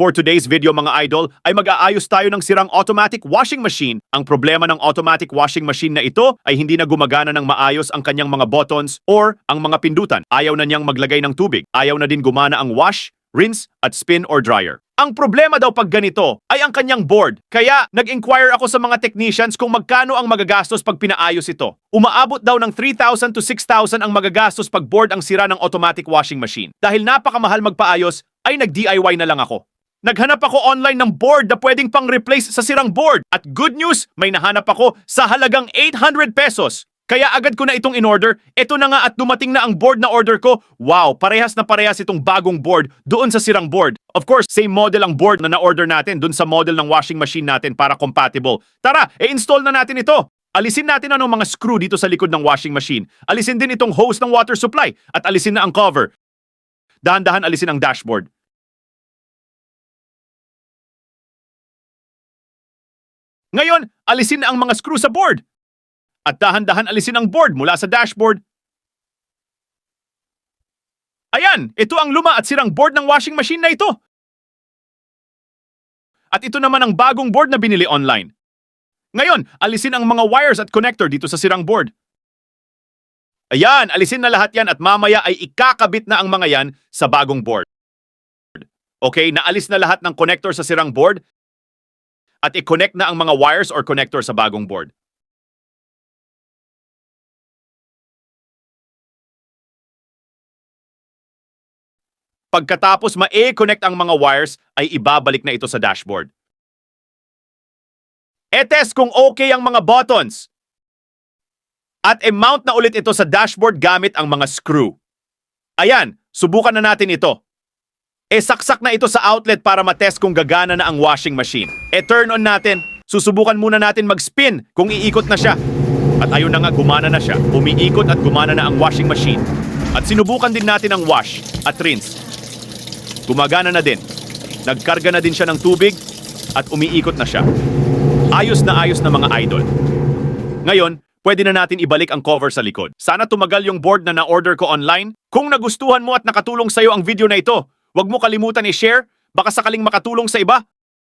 For today's video mga idol, ay mag-aayos tayo ng sirang automatic washing machine. Ang problema ng automatic washing machine na ito ay hindi na gumagana ng maayos ang kanyang mga buttons or ang mga pindutan. Ayaw na niyang maglagay ng tubig. Ayaw na din gumana ang wash, rinse, at spin or dryer. Ang problema daw pag ganito ay ang kanyang board. Kaya nag-inquire ako sa mga technicians kung magkano ang magagastos pag pinaayos ito. Umaabot daw ng 3,000 to 6,000 ang magagastos pag board ang sira ng automatic washing machine. Dahil napakamahal magpaayos, ay nag-DIY na lang ako. Naghanap ako online ng board na pwedeng pang-replace sa sirang board. At good news, may nahanap ako sa halagang 800 pesos. Kaya agad ko na itong in-order. Ito na nga at dumating na ang board na order ko. Wow, parehas na parehas itong bagong board doon sa sirang board. Of course, same model ang board na na-order natin doon sa model ng washing machine natin para compatible. Tara, i-install na natin ito. Alisin natin ang mga screw dito sa likod ng washing machine. Alisin din itong hose ng water supply at alisin na ang cover. Dahan-dahan alisin ang dashboard. Ngayon, alisin na ang mga screw sa board. At dahan-dahan alisin ang board mula sa dashboard. Ayan, ito ang luma at sirang board ng washing machine na ito. At ito naman ang bagong board na binili online. Ngayon, alisin ang mga wires at connector dito sa sirang board. Ayan, alisin na lahat yan at mamaya ay ikakabit na ang mga yan sa bagong board. Okay, naalis na lahat ng connector sa sirang board at i-connect na ang mga wires or connector sa bagong board. Pagkatapos ma-connect ang mga wires, ay ibabalik na ito sa dashboard. E-test kung okay ang mga buttons. At i-mount na ulit ito sa dashboard gamit ang mga screw. Ayan, subukan na natin ito. E saksak na ito sa outlet para matest kung gagana na ang washing machine. E turn on natin. Susubukan muna natin mag-spin kung iikot na siya. At ayun na nga, gumana na siya. Umiikot at gumana na ang washing machine. At sinubukan din natin ang wash at rinse. Gumagana na din. Nagkarga na din siya ng tubig at umiikot na siya. Ayos na ayos na mga idol. Ngayon, pwede na natin ibalik ang cover sa likod. Sana tumagal yung board na na-order ko online. Kung nagustuhan mo at nakatulong sa'yo ang video na ito, huwag mo kalimutan i-share, baka sakaling makatulong sa iba.